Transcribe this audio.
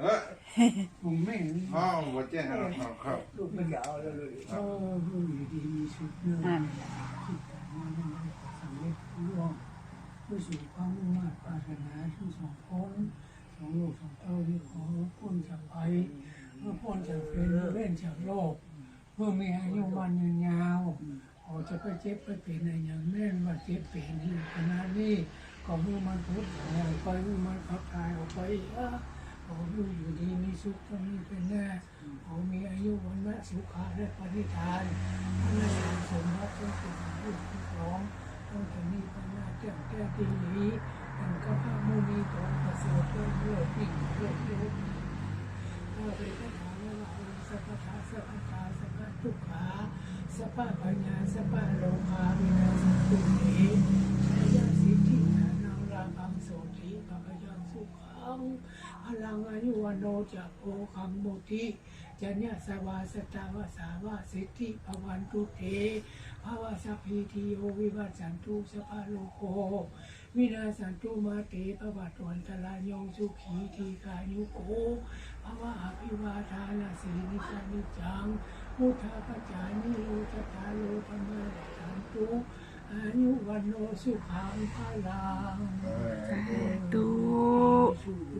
เออผมแม่งอ๋อหัวใจให้เราครับครับลูกมันยาวแล้วเลยโอ้ผู้อยู่ดีสุขเนื้อนั่นคิดแต่ว่ามันไม่สำเร็จร่วงผู้สู่ความมุ่งมั่นปรารถนาทั้งสองคนสองโลกสองเต้าที่ขอพ้นจากภัยเมื่อพ้นจากเป็นเล่นจากโลกเมื่อมีอายุวันยืนยาวขอจะไปเจ็บไปเป็นอะไรอย่างแน่นว่าเจ็บเป็นที่ขนาดนี้ก็เมื่อมันพุทธออกไปเมื่อมันขับถ่ายออกไปอะ ขออยู่อยู่ดีมีสุขต้องมีเป็นแน่ขอมีอายุวันนะสุขาและปฏิทานอันนั้นสมบัติเป็นผู้ที่ร้องต้องจะมีปัญญาแก้แก้ดีนี้ดังกับพระมุนีตรงประเสริฐเรื่องโลกยิ่งโลกโลกข้าพเจ้าถามว่าสัพพะสัพพะสัพพะทุกขาสัพพะปัญญาสัพพะโลภาวินาศตุนี้ สุขังพลังอายุวันโนจะโพคังโมทิจะเนี่ยสวาสตาวาสาวาสิทธิภวันตุเตภาวะสัพพิติโยวิวัจจันตุสัพพะโลโกวินาสันตุมาเตปะวัตวันตลายโยสุขีทีกายุโกภาวะอภิวาทานาสีนิสานิจังมุทาปจานิโรจตาโลธรรมะสันตุอายุวันโนสุขังพลังดูสู่คุณ tudo.